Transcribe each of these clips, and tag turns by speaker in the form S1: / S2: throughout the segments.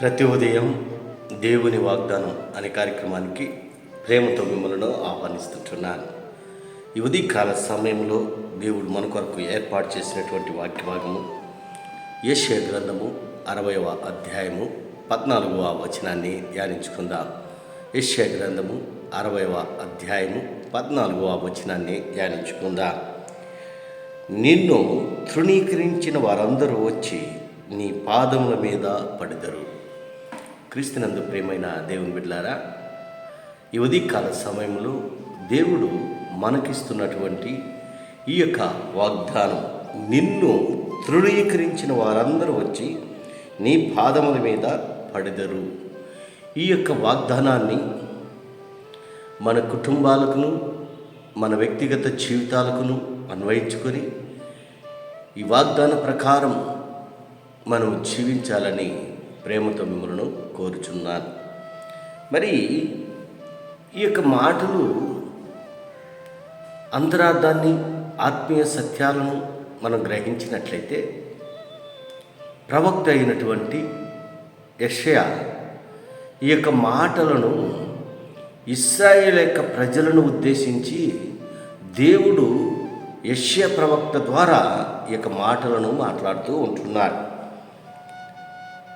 S1: ప్రతి ఉదయం దేవుని వాగ్దానం అనే కార్యక్రమానికి ప్రేమతో మిమ్మల్ని ఆహ్వానిస్తుంటున్నాను. ఈ ఉదయకాల సమయంలో దేవుడు మన కొరకు ఏర్పాటు చేసినటువంటి వాక్య భాగము యెషయా గ్రంథము అరవయవ అధ్యాయము పద్నాలుగవ వచనాన్ని ధ్యానించుకుందాం. యెషయా గ్రంథము అరవయవ అధ్యాయము పద్నాలుగవ వచనాన్ని ధ్యానించుకుందాం. నిన్ను తృణీకరించిన వారందరూ వచ్చి నీ పాదముల మీద పడిదరు. క్రీస్తునందు ప్రేమైన దేవుని బిడ్డలారా ఈ ఉదయకాల సమయంలో దేవుడు మనకిస్తున్నటువంటి ఈ యొక్క వాగ్దానం నిన్ను తృణీకరించిన వారందరూ వచ్చి నీ పాదముల మీద పడిదరు. ఈ యొక్క వాగ్దానాన్ని మన కుటుంబాలకును మన వ్యక్తిగత జీవితాలకును అన్వయించుకొని ఈ వాగ్దాన ప్రకారం మనం జీవించాలని ప్రేమతో మిమ్మల్ని కోరుచున్నాను. మరి ఈ యొక్క మాటలు అంతరార్థాన్ని ఆత్మీయ సత్యాలను మనం గ్రహించినట్లయితే ప్రవక్త అయినటువంటి యషయా ఈ యొక్క మాటలను ఇస్రాయేల్ యొక్క ప్రజలను ఉద్దేశించి దేవుడు యష్య ప్రవక్త ద్వారా ఈ యొక్క మాటలను మాట్లాడుతూ ఉంటున్నాడు.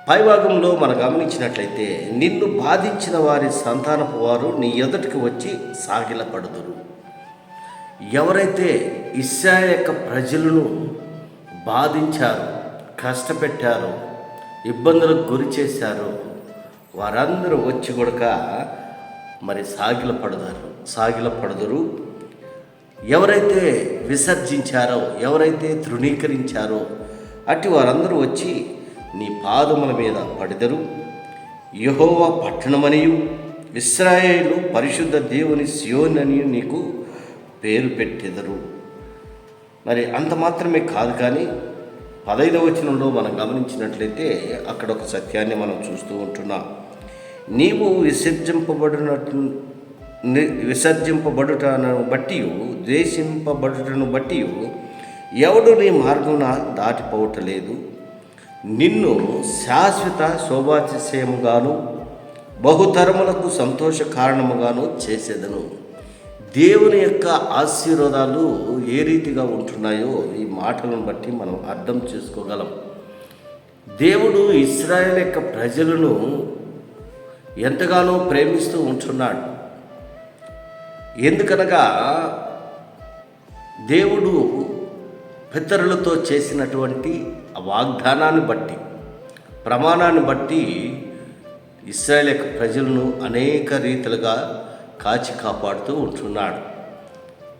S1: పైభాగంలో మనం గమనించినట్లయితే నిన్ను బాధించిన వారి సంతానపు వారు నీ ఎదుటికి వచ్చి సాగిలపడుదురు. ఎవరైతే ఇస్సా యొక్క ప్రజలను బాధించారో కష్టపెట్టారో ఇబ్బందులకు గురి చేశారో వారందరూ వచ్చి కొడక మరి సాగిలపడదారు సాగిలపడదురు. ఎవరైతే విసర్జించారో ఎవరైతే తృణీకరించారో అట్టి వారందరూ వచ్చి నీ పాదముల మీద పడిదరు. యహోవ పట్టణమనియు ఇస్రాయేలు పరిశుద్ధ దేవుని సియోనని నీకు పేరు పెట్టెదరు. మరి అంత మాత్రమే కాదు కానీ పదైదవ వచనంలో మనం గమనించినట్లయితే అక్కడ ఒక సత్యాన్ని మనం చూస్తూ ఉంటున్నాం. నీవు విసర్జింపబడినట్టు విసర్జింపబడుటను బట్టి ద్వేషింపబడుటను బట్టి ఎవడు నీ మార్గం దాటిపోవటలేదు. నిన్ను శాశ్వత శోభాతిశయముగాను బహుతరములకు సంతోష కారణముగాను చేసేదను. దేవుని యొక్క ఆశీర్వాదాలు ఏ రీతిగా ఉంటున్నాయో ఈ మాటలను బట్టి మనం అర్థం చేసుకోగలం. దేవుడు ఇస్రాయేల్ యొక్క ప్రజలను ఎంతగానో ప్రేమిస్తూ ఉంటున్నాడు. ఎందుకనగా దేవుడు పితరులతో చేసినటువంటి ఆ వాగ్దానాన్ని బట్టి ప్రమాణాన్ని బట్టి ఇస్రాయల్ యొక్క ప్రజలను అనేక రీతిలుగా కాచి కాపాడుతూ ఉంటున్నాడు.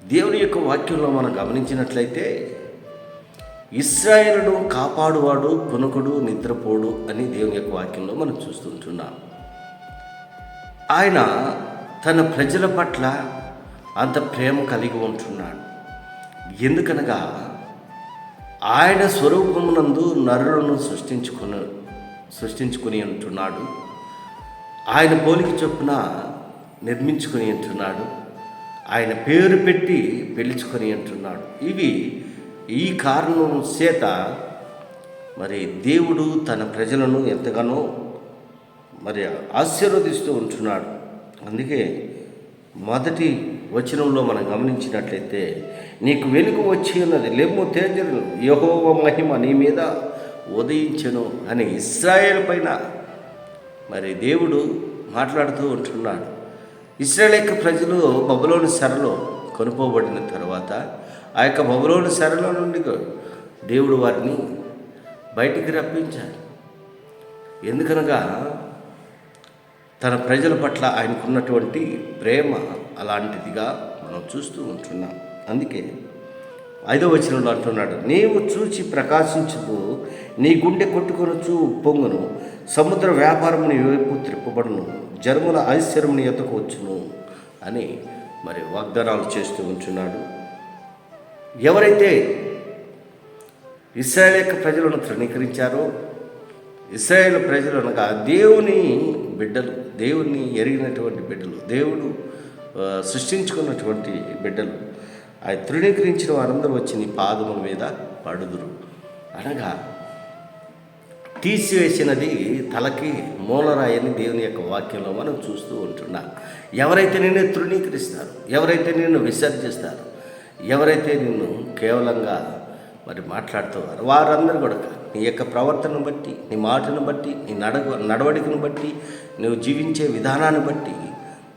S1: దేవుని యొక్క వాక్యంలో మనం గమనించినట్లయితే ఇస్రాయేలును కాపాడువాడు కొనుకుడు నిద్రపోడు అని దేవుని యొక్క వాక్యంలో మనం చూస్తుంటున్నాం ఆయన తన ప్రజల పట్ల అంత ప్రేమ కలిగి ఉంటున్నాడు. ఎందుకనగా ఆయన స్వరూపమునందు నరులను సృష్టించుకుని సృష్టించుకుని అంటున్నాడు ఆయన పోలిక చొప్పున నిర్మించుకుని అంటున్నాడు ఆయన పేరు పెట్టి పిలుచుకొని అంటున్నాడు ఇవి ఈ కారణం చేత మరి దేవుడు తన ప్రజలను ఎంతగానో మరి ఆశీర్వదిస్తూ ఉంటున్నాడు. అందుకే మొదటి వచనంలో మనం గమనించినట్లయితే నీకు వెనుక వచ్చి ఉన్నది లెమ్ము తేజరు యహోవ మహిమ నీ మీద ఉదయించను అని ఇస్రాయేల్ పైన మరి దేవుడు మాట్లాడుతూ ఉంటున్నాడు. ఇస్రాయేల్ యొక్క ప్రజలు బబులోని సరలో కొనుకోబడిన తర్వాత ఆ యొక్క బబులోని సరలో నుండి దేవుడు వారిని బయటికి రప్పించాడు. ఎందుకనగా తన ప్రజల పట్ల ఆయనకున్నటువంటి ప్రేమ అలాంటిదిగా మనం చూస్తూ ఉంటున్నాం. అందుకే ఐదో వచనంలో అంటున్నాడు నీవు చూచి ప్రకాశించుకు నీ గుండె కొట్టుకొనొచ్చు పొంగును సముద్ర వ్యాపారం నీ వైపు త్రిప్పబడును జన్ముల ఐశ్వర్యం నీ ఎతకు వచ్చును అని మరి వాగ్దానాలు చేస్తూ ఉంటున్నాడు. ఎవరైతే ఇస్రాయేల్ యొక్క ప్రజలను తృణీకరించారో ఇస్రాయేల్ ప్రజలు అనగా దేవుని బిడ్డలు దేవుని ఎరిగినటువంటి బిడ్డలు దేవుడు సృష్టించుకున్నటువంటి బిడ్డలు. ఆ తృణీకరించిన వారందరూ వచ్చి నీ పాదముల మీద పడుదురు. అనగా తీసివేసినది తలకి మూలరాయని దేవుని యొక్క వాక్యంలో మనం చూస్తూ ఉంటున్నాం. ఎవరైతే నిన్ను తృణీకరిస్తారు ఎవరైతే నిన్ను విసర్జిస్తారు ఎవరైతే నిన్ను కేవలంగా మరి మాట్లాడుతున్నారు వారందరూ కూడా నీ యొక్క ప్రవర్తనను బట్టి నీ మాటను బట్టి నీ నడవ నడవడికను బట్టి నువ్వు జీవించే విధానాన్ని బట్టి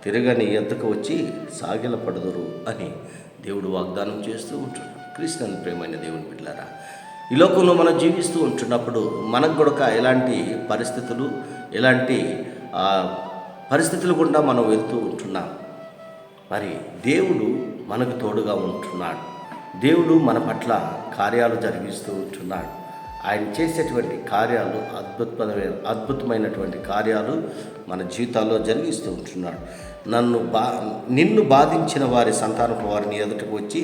S1: తిరగని ఎద్దుకు ఎద్దకు వచ్చి సాగిలపడదురు అని దేవుడు వాగ్దానం చేస్తూ ఉంటున్నాడు. క్రీస్తుని ప్రేమైన దేవుని బిడ్డలారా ఈ లోకంలో మనం జీవిస్తూ ఉంటున్నప్పుడు మనకు కూడా ఎలాంటి పరిస్థితులు ఎలాంటి పరిస్థితులు గుండా మనం వెళ్తూ ఉంటున్నాం మరి దేవుడు మనకు తోడుగా ఉంటున్నాడు. దేవుడు మన పట్ల కార్యాలు జరిగిస్తూ ఉంటున్నాడు. ఆయన చేసేటువంటి కార్యాలు అద్భుతమైన అద్భుతమైనటువంటి కార్యాలు మన జీవితాల్లో జరిగిస్తూ ఉంటున్నాడు. నన్ను బా నిన్ను బాధించిన వారి సంతానపు వారిని ఎదుటకు వచ్చి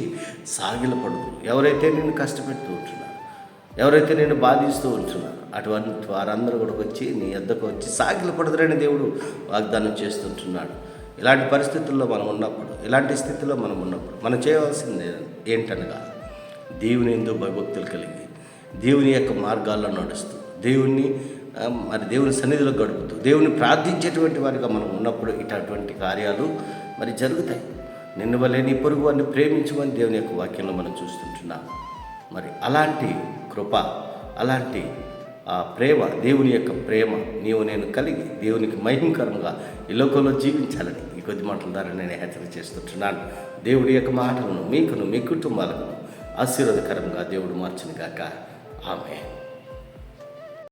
S1: సాగిలపడు ఎవరైతే నిన్ను కష్టపెడుతూ ఉంటున్నారు ఎవరైతే నేను బాధిస్తూ ఉంటున్నారు అటువంటి వారందరూ కూడా వచ్చి నీ ఎద్దకు వచ్చి సాగిలపడదురని దేవుడు వాగ్దానం చేస్తుంటున్నాడు. ఇలాంటి పరిస్థితుల్లో మనం ఉన్నప్పుడు ఇలాంటి స్థితిలో మనం ఉన్నప్పుడు మనం చేయవలసింది ఏంటనగా దేవుని ఎందు భయభక్తులు కలిగి దేవుని యొక్క మార్గాల్లో నడుస్తూ దేవుణ్ణి మరి దేవుని సన్నిధిలో గడుపుతూ దేవుని ప్రార్థించేటువంటి వారిగా మనం ఉన్నప్పుడు ఇటువంటి కార్యాలు మరి జరుగుతాయి. నిన్ను వల్లే నీ పొరుగు వారిని ప్రేమించమని దేవుని యొక్క వాక్యంలో మనం చూస్తుంటున్నాం. మరి అలాంటి కృప అలాంటి ఆ ప్రేమ దేవుని యొక్క ప్రేమ నీవు నేను కలిగి దేవునికి మహిమకరంగా ఈ లోకంలో జీవించాలని ఈ కొద్ది మాటల ద్వారా నేను హెచ్చరిక చేస్తుంటున్నాను. దేవుడి యొక్క మాటలను మీకును మీ కుటుంబాలను ఆశీర్వాదకరంగా దేవుడు మార్చును గాక. ఆమె